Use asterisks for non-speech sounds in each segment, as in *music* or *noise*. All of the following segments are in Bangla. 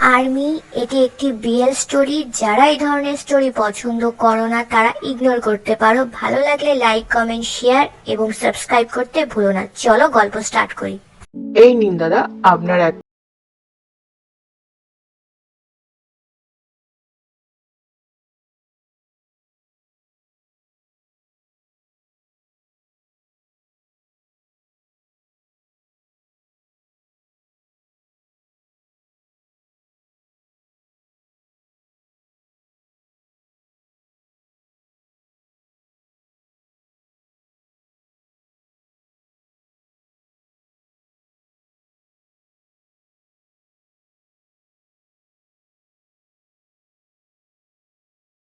আর্মি, এটি একটি বিএল স্টোরি। যারা এই ধরনের স্টোরি পছন্দ করো না, তারা ইগনোর করতে পারো। ভালো লাগলে লাইক কমেন্ট শেয়ার এবং সাবস্ক্রাইব করতে ভুলো না। চলো গল্প স্টার্ট করি। এই নিন দাদা, আপনার এক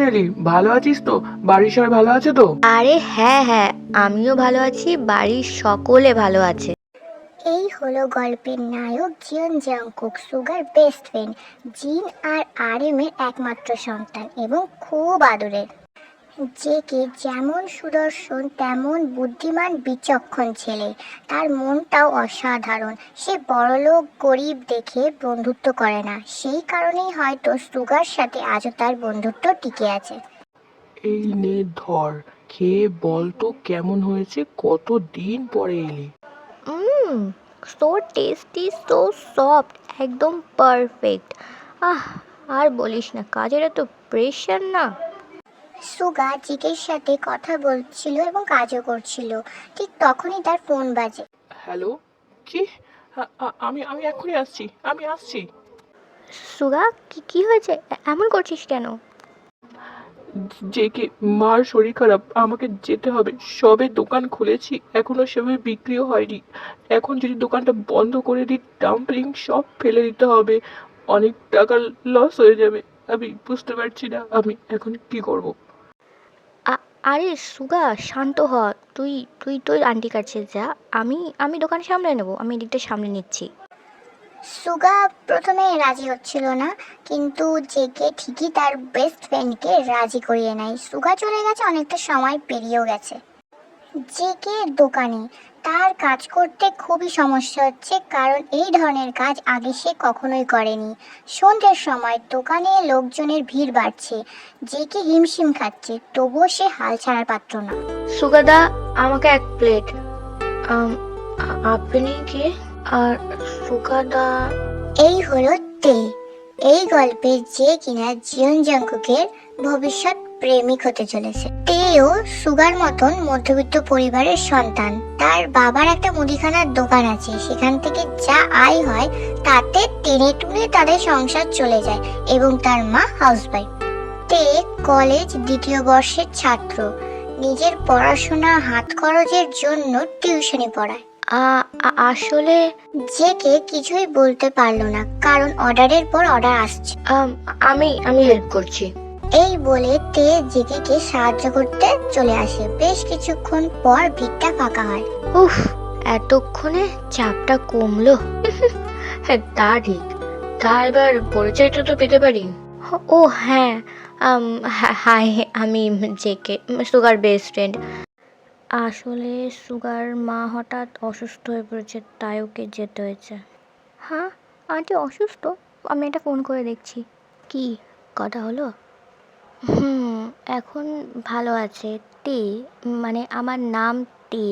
এলি ভালো আছিস তো? বাড়ির সবাই ভালো আছে তো? আরে হ্যাঁ হ্যাঁ আমিও ভালো আছি বাড়ির সকলে ভালো আছে। এই হলো গল্পের নায়ক জিয়ন Jungkook Suga best friend. Jin আর আর এর একমাত্র সন্তান এবং খুব আদরের। যে কে যেমন সুদর্শন তেমন বুদ্ধিমান বিচক্ষণ ছেলে। তার মনটাও অসাধারণ। সে বড়লোক গরিব দেখে বন্ধুত্ব করে না। সেই কারণেই হয়তো সুগার সাথে আজও তার বন্ধুত্ব টিকে আছে। এই নে ধর। খেয়ে বল তো কেমন হয়েছে কত দিন পরে এলি? Hmm so tasty so soft একদম পারফেক্ট আহ আর বলিস না কাজের এত প্রেশার না? সুগা জিকের সাথে কথা বলছিল এবং কাজও করছিল। ঠিক তখনই তার ফোন বাজে। হ্যালো? কি? আ- আ- আমি আমি এখনই আসছি। আমি আসছি। সুগা কি কি হয়েছে? এ- এমন করছিস কেন? যে কি মার শরীর খারাপ আমাকে যেতে হবে। সবে দোকান খুলেছি এখনও সেভাবে বিক্রিও হয়নি। এখন যদি দোকানটা বন্ধ করে দিই ডাম্পলিং সব ফেলে দিতে হবে। অনেক টাকা লস হয়ে যাবে। আমি বুঝতে পারছি না আমি এখন কি করব? আরে সুগা, শান্ত হ। তুই তুই তোর আন্টি কাছে যা। আমি আমি দোকান সামলে নেব। আমি এদিকটা সামলে নিচ্ছি। সুগা, প্রথমে রাজি হচ্ছিল না, কিন্তু জেকে ঠিকই তার বেস্ট ফ্রেন্ডকে রাজি করিয়ে নেয়। সুগা চলে গেছে, অনেকটা সময় পেরিয়েও গেছে। জেকে দোকানে তার কাজ করতে খুবই সমস্যা হচ্ছে কারণ এই ধরনের কাজ আগে সে কখনোই করেনি। সন্ধ্যের সময় দোকানে লোকজনের ভিড় বাড়ছে জেকে হিমশিম খাচ্ছে তবুও সে হাল ছাড়ার পাত্র না। সুগাদা আমাকে এক প্লেট। আপনি কে? আর সুগাদা? এই হলো তে। এই গল্পে যে কিনা জিয়ন জাঙ্কুকের ভবিষ্যৎ প্রেমিক হতে চলেছে। তেও সুগার মতন মধ্যবিত্ত পরিবারের সন্তান। তার বাবার একটা মুদিখানার দোকান আছে। সেখান থেকে যা আয় হয়, তাতে টেনে টুনে তাদের সংসার চলে যায় এবং তার মা হাউসওয়াইফ তে কলেজ দ্বিতীয় বর্ষের ছাত্র। নিজের পড়াশোনা, হাত খরচের জন্য টিউশনি পড়ায়। আসলে জেকে কিছুই বলতে পারল না, কারণ অর্ডারের পর অর্ডার আসছে। আমি আমি হেল্প করছি। এই বলে তে জেকেকে সাহায্য করতে চলে আসে। বেশ কিছুক্ষণ পর ভিড়টা ফাঁকা হয়। উফ এতক্ষণে চাপটা কমলো। *laughs* হ্যাঁ তা ঠিক। তা এবার পরিচয়টা তো পেতে পারি। ও হ্যাঁ। হ্যাঁ, হাই আমি জেকে সুগার বেস্ট ফ্রেন্ড। আসলে সুগার মা হঠাৎ অসুস্থ হয়ে পড়েছে তাই ওকে যেতে হয়েছে। হ্যাঁ আন্টি অসুস্থ? আমি এটা ফোন করে দেখছি। কি কথা হলো? হুম, এখন ভালো আছে। তে মানে আমার নাম তে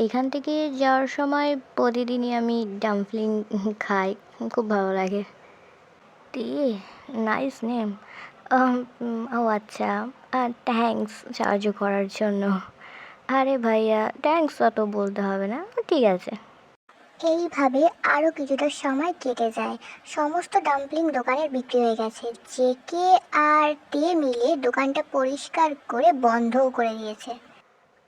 এখান থেকে যাওয়ার সময় প্রতিদিনই আমি ডাম্পলিং খাই। খুব ভালো লাগে। তে নাইস নেম ও আচ্ছা। থ্যাঙ্কস সাহায্য করার জন্য। আরে ভাইয়া থ্যাঙ্কস অত বলতে হবে না। ঠিক আছে। এইভাবে আরও কিছুটা সময় কেটে যায়। সমস্ত ডাম্পলিং দোকানের বিক্রি হয়ে গেছে। জেকে আর তে মিলে দোকানটা পরিষ্কার করে বন্ধও করে দিয়েছে।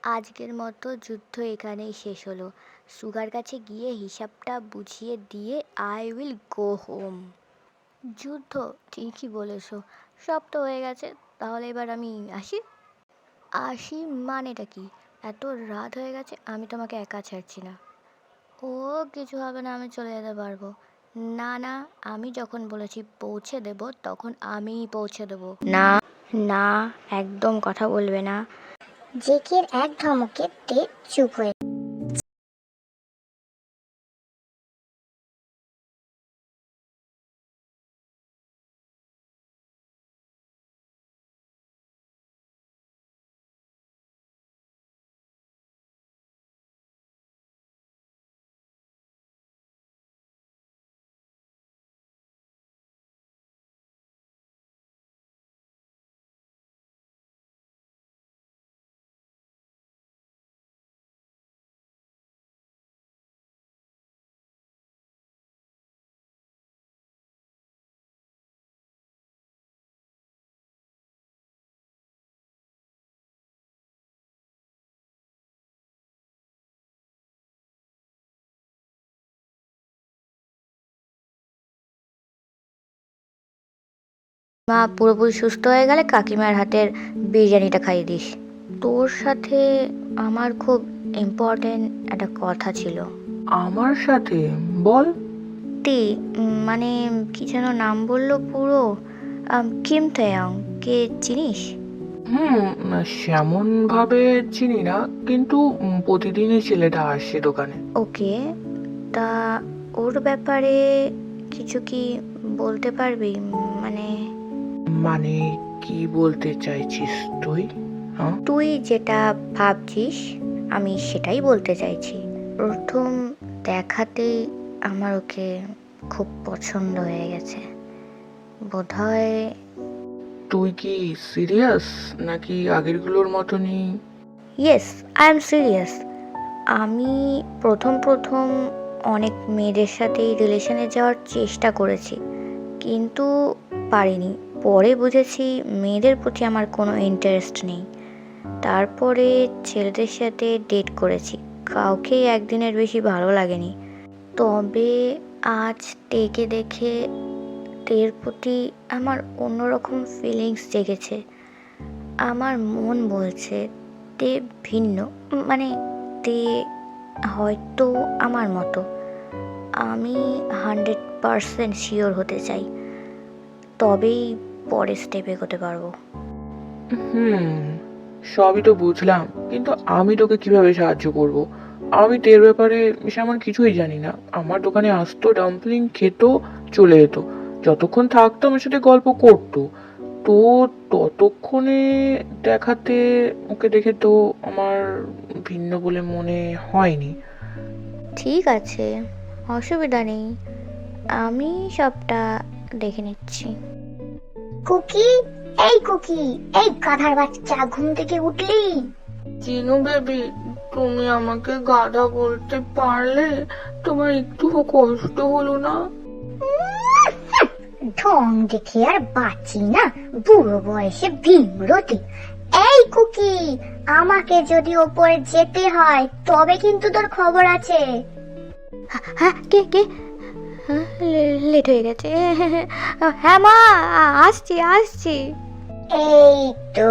আজকের মতো যুদ্ধ এখানেই শেষ হলো। সুগার কাছে গিয়ে হিসাবটা বুঝিয়ে দিয়ে আই উইল গো হোম যুদ্ধ, ঠিকই বলেছ। সব তো হয়ে গেছে, তাহলে এবার আমি আসি? আসি মানেটা কি? এত রাত হয়ে গেছে, আমি তোমাকে একা ছাড়ছি না। ও কিছু হবে না, আমি চলে যেতে পারব। না না, আমি যখন বলেছি পৌঁছে দেব, তখন আমিই পৌঁছে দেব। না না, একদম কথা বলবে না। জেকের এক ধমকে তে চুপ হয়ে মা পুরোপুরি সুস্থ হয়ে গেলে কাকিমার হাতের বিরিয়ানিটা খাইয়ে দিস। তোর সাথে আমার খুব ইম্পর্টেন্ট একটা কথা ছিল। আমার সাথে? বল। তি মানে কি যেন নাম বলল পুরো? কিম তেয়ং কে চিনিস? হুম সেমন ভাবে চিনি না কিন্তু প্রতিদিনই ছেলেটা আসে দোকানে। ওকে তা ওর ব্যাপারে কিছু কি বলতে পারবি? মানে মানে কি বলতে চাইছিস তুই? হ্যাঁ? তুই যেটা ভাবছিস আমি সেটাই বলতে চাইছি। প্রথম দেখাতেই আমার ওকে খুব পছন্দ হয়ে গেছে। বোধহয় তুই কি সিরিয়াস নাকি আগেরগুলোর মতনই? ইয়েস আই এম সিরিয়াস আমি প্রথম প্রথম অনেক মেয়েদের সাথেই রিলেশনে যাওয়ার চেষ্টা করেছি কিন্তু পারিনি। পরে বুঝেছি মেয়েদের প্রতি আমার কোনো ইন্টারেস্ট নেই। তারপরে ছেলেদের সাথে ডেট করেছি। কাউকে একদিনের বেশি ভালো লাগেনি। তবে আজ টেকে দেখে তের প্রতি আমার অন্যরকম ফিলিংস জেগেছে। আমার মন বলছে তে ভিন্ন মানে তে হয়তো আমার মতো। আমি হান্ড্রেড পারসেন্ট শিওর হতে চাই। তবেই পরের স্টেপ এগোতে পারব। হুম সবই তো বুঝলাম কিন্তু আমি তোকে কীভাবে সাহায্য করব? আমি তো এর ব্যাপারে সেমন কিছুই জানি না। আমার দোকানে আসতো ডাম্পলিং খেত চলে যেত। যতক্ষণ থাকতো আমার সাথে গল্প করতো। তো ততক্ষণে দেখাতে ওকে দেখে তো আমার ভিন্ন বলে মনে হয়নি। ঠিক আছে অসুবিধা নেই। আমি সবটা দেখে নিচ্ছি। কুকি এই কুকি এই গাধার বাচ্চা ঘুম থেকে উঠলি। চিনু বেবি তুমি আমাকে গাধা বলতে পারলে তোমার একটুও কষ্ট হলো না? ঢং দেখে আর বাঁচি না বুড়ো বয়সে ভীমরতি। এই কুকি আমাকে যদি ওপরে যেতে হয় তবে কিন্তু তোর খবর আছে। হ্যাঁ কে কে? লেট হয়ে গেছে। হ্যাঁ মা আসছি আসছি। এই তো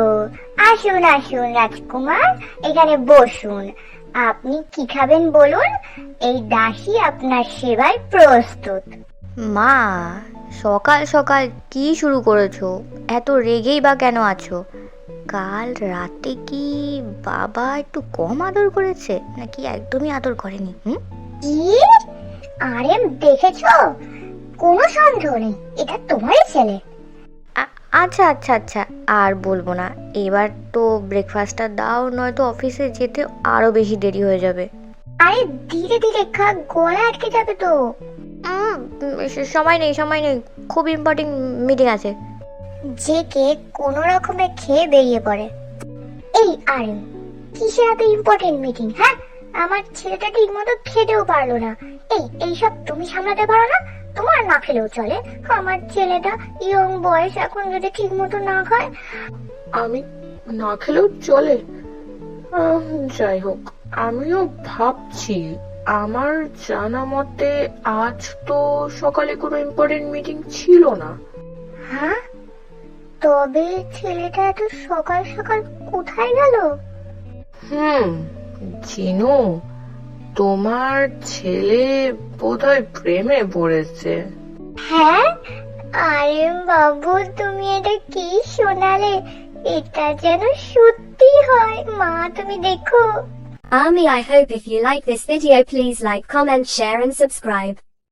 আসুন আসুন রাজকুমার এখানে বসুন। আপনি কি খাবেন বলুন? এই দাসী আপনার সেবায় প্রস্তুত। মা সকাল সকাল কি শুরু করেছ? এত রেগেই বা কেন আছো? কাল রাতে কি বাবা একটু কম আদর করেছে? নাকি একদমই আদর করেনি হুম? আরে দেখেছ? কোনো সন্দেহ নেই এটা তোমারই ছেলে। আচ্ছা আচ্ছা আচ্ছা আর বলব না এবার তো ব্রেকফাস্টটা দাও নয়তো অফিসে যেতে আরও বেশি দেরি হয়ে যাবে। আরে ধীরে ধীরে খা গলা আটকে যাবে তো। সময় নেই সময় নেই খুব ইম্পর্টেন্ট মিটিং আছে। যে কে কোনো রকমে খেয়ে বেরিয়ে পড়ে। এই আরে কিসের এত ইম্পর্টেন্ট মিটিং হ্যাঁ? আমার ছেলেটা ঠিক মতো খেতেও পারল না। এই এইসব তুমি সামলাতে পারো না। তোমার না খেলেও চলে। আমার ছেলেটা ইয়ং বয়স এখন যদি ঠিক মতো না খায়? আমি না খেলেও চলে? যাই হোক আমিও ভাবছি। আমার জানা মতে আজ তো সকালে কোনো ইম্পর্টেন্ট মিটিং ছিল না। হ্যাঁ? তবে ছেলেটা এত সকাল সকাল কোথায় গেল? হুম চিনু তোমার ছেলে বোধহয় প্রেমে পড়েছে। হ্যাঁ? আরে বাবু তুমি এটা কি শোনালে? এটা যেন সত্যি হয়। মা তুমি দেখো। আমি I hope if you like this video please like comment share and subscribe